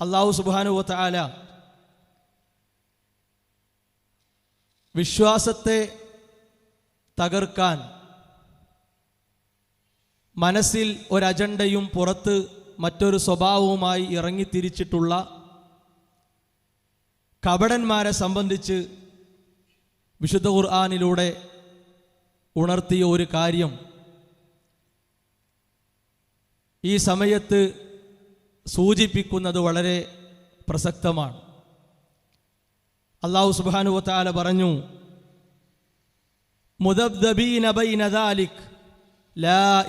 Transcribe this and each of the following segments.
അള്ളാഹു സുബാനുവത്ത ആല വിശ്വാസത്തെ തകർക്കാൻ മനസ്സിൽ ഒരു അജണ്ടയും പുറത്ത് മറ്റൊരു സ്വഭാവവുമായി ഇറങ്ങിത്തിരിച്ചിട്ടുള്ള കപടന്മാരെ സംബന്ധിച്ച് വിശുദ്ധ ഖുർആാനിലൂടെ ഉണർത്തിയ ഒരു കാര്യം ഈ സമയത്ത് സൂചിപ്പിക്കുന്നത് വളരെ പ്രസക്തമാണ്. അള്ളാഹു സുബാനുവത്താല പറഞ്ഞു ലാ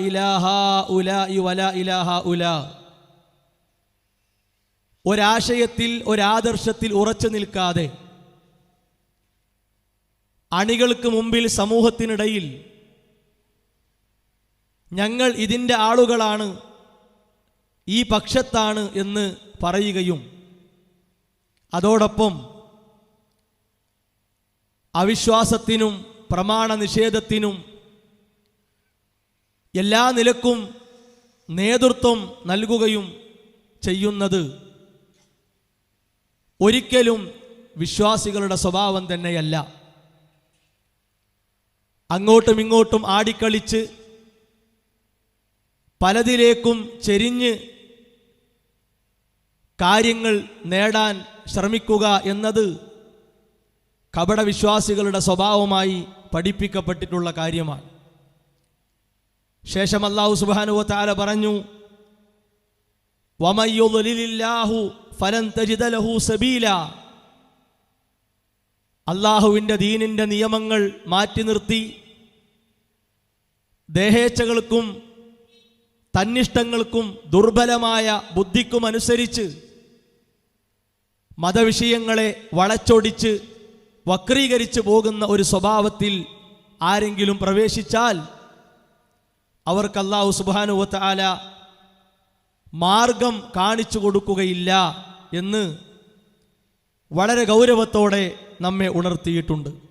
ഉലാ ഒരാശയത്തിൽ ഒരാദർശത്തിൽ ഉറച്ചു നിൽക്കാതെ അണികൾക്ക് മുമ്പിൽ സമൂഹത്തിനിടയിൽ ഞങ്ങൾ ഇതിന്റെ ആളുകളാണ്. ഈ പക്ഷത്താണ് എന്ന് പറയുകയും അതോടൊപ്പം അവിശ്വാസത്തിനും പ്രമാണ നിഷേധത്തിനും എല്ലാ നിലക്കും നേതൃത്വം നൽകുകയും ചെയ്യുന്നത് ഒരിക്കലും വിശ്വാസികളുടെ സ്വഭാവം തന്നെയല്ല. അങ്ങോട്ടും ഇങ്ങോട്ടും ആടിക്കളിച്ച് പലതിലേക്കും ചെരിഞ്ഞ് കാര്യങ്ങൾ നേടാൻ ശ്രമിക്കുക എന്നത് കപടവിശ്വാസികളുടെ സ്വഭാവമായി പഠിപ്പിക്കപ്പെട്ടിട്ടുള്ള കാര്യമാണ്. ശേഷം അള്ളാഹു സുബാനുവ താല പറഞ്ഞു വമയ്യുലില്ലാഹു ഫലൻ തജിദലഹു സബീല. അള്ളാഹുവിന്റെ ദീനിന്റെ നിയമങ്ങൾ മാറ്റി നിർത്തി ദേഹേച്ഛകൾക്കും തന്നിഷ്ടങ്ങൾക്കും ദുർബലമായ ബുദ്ധിക്കും അനുസരിച്ച് മതവിഷയങ്ങളെ വളച്ചൊടിച്ച് വക്രീകരിച്ചു പോകുന്ന ഒരു സ്വഭാവത്തിൽ ആരെങ്കിലും പ്രവേശിച്ചാൽ അവർക്ക് അള്ളാഹു സുബാനുവത്ത് ആല മാർഗം കാണിച്ചു കൊടുക്കുകയില്ല എന്ന് വളരെ ഗൗരവത്തോടെ നമ്മെ ഉണർത്തിയിട്ടുണ്ട്.